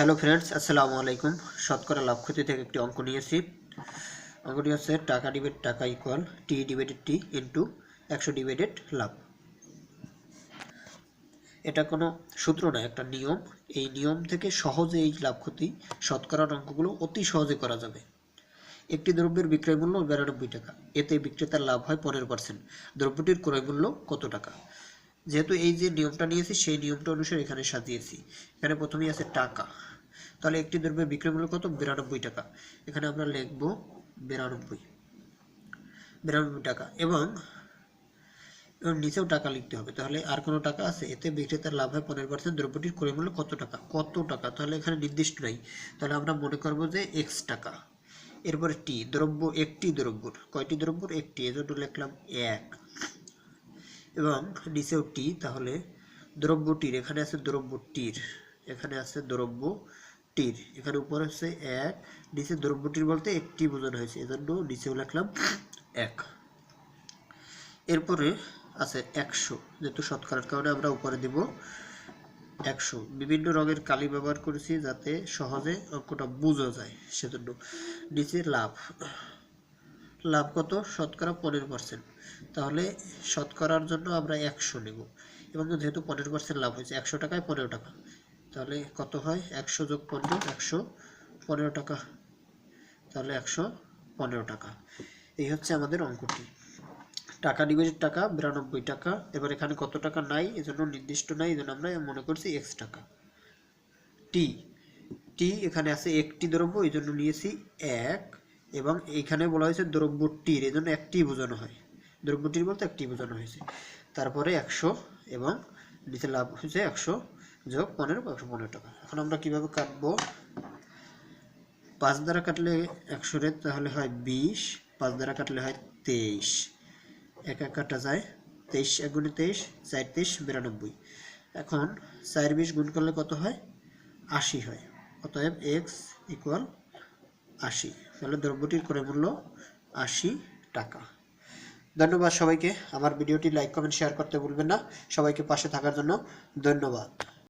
Hello friends আসসালামু আলাইকুম শতকরা লাভ থেকে একটি অঙ্ক নিয়েছি অঙ্কটি হচ্ছে টাকা ডিভাইড টাকা equal T divided T into একশো ডিভাইডেড লাভ এটা কোনো সূত্র নয়, একটা নিয়ম। এই নিয়ম থেকে সহজে এই লাভ ক্ষতি শতকরার অঙ্কগুলো অতি সহজে করা যাবে। একটি দ্রব্যের বিক্রয় মূল্য বিরানব্বই টাকা। এতে বিক্রেতার লাভ হয় পনেরো পার্সেন্ট দ্রব্যটির ক্রয় মূল্য কত টাকা? যেহেতু এই যে নিয়মটা নিয়েছি, সেই নিয়মটা অনুসারে এখানে সাজিয়েছি। এখানে প্রথমেই আছে টাকা। তাহলে একটি দ্রব্যের বিক্রয় মূল্য কত? বিরানব্বই টাকা। এখানে আমরা লিখব বিরানব্বই। বিরানব্বই টাকা। এবং এবং নিচেও টাকা লিখতে হবে। তাহলে আর কোনো টাকা আছে? এতে বিক্রেতার লাভ হয় পনেরো পার্সেন্ট দ্রব্যটির ক্রয় মূল্য কত টাকা? কত টাকা? তাহলে এখানে নির্দিষ্ট নাই। তাহলে আমরা মনে করব যে এক্স টাকা। এরপরে টি দ্রব্য একটি দ্রব্যর। কয়টি দ্রব্যর? একটি। এজন্য লিখলাম এক। এবং নিচেও টি তাহলে দ্রব্যটির, এখানে আছে দ্রব্যটির, এখানে আছে দ্রব্য টির এখানে উপরে হচ্ছে এক, নিচে দ্রব্যটির বলতে একটি বোঝানো হয়েছে, এজন্য নিচেও লিখলাম এক। এরপরে আছে একশো, যেহেতু শতকরার কারণে আমরা উপরে দিব একশো। বিভিন্ন রঙের কালি ব্যবহার করেছি যাতে সহজে অঙ্কটা বোঝা যায়, সেজন্য নিচে লাভ লাভ কত? শতকরা পনেরো পার্সেন্ট তাহলে শতকরার জন্য আমরা একশো নেব। এবং যেহেতু পনেরো পার্সেন্ট লাভ হয়েছে, একশো টাকায় পনেরো টাকা। তাহলে কত হয়? একশো যোগ পনেরো, একশো পনেরো টাকা। তাহলে একশো পনেরো টাকা। এই হচ্ছে আমাদের অঙ্কটি। টাকা ডিভাইডেড টাকা, বিরানব্বই টাকা। এবার এখানে কত টাকা নাই? এজন্য নির্দিষ্ট নাই। এজন্য আমরা মনে করছি এক্স টাকা। টি টি এখানে আছে একটি দ্রব্য, এই জন্য নিয়েছি এক। এবং এইখানে বলা হয়েছে দ্রব্যটির, এই জন্য একটি বোঝানো হয়। দ্রব্যটির বলতে একটি বোঝানো হয়েছে। তারপরে একশো এবং নিচে লাভ হয়েছে একশো যোগ পনেরো, একশো পনেরো টাকা। এখন আমরা কীভাবে কাটবো? পাঁচ দ্বারা কাটলে একশো রে, তাহলে হয় বিশ। পাঁচ দ্বারা কাটলে হয় তেইশ। এক এক কাটা যায় তেইশ, এক গুণে তেইশ, চার তেইশ, বিরানব্বই। এখন চার বিশ গুণ করলে কত হয়? আশি হয়। অতএব এক্স ইকুয়াল আশি। তাহলে দ্রব্যটির ক্রয় মূল্য আশি টাকা। ধন্যবাদ সবাইকে। আমার ভিডিওটি লাইক কমেন্ট শেয়ার করতে ভুলবেন না। সবাইকে পাশে থাকার জন্য ধন্যবাদ।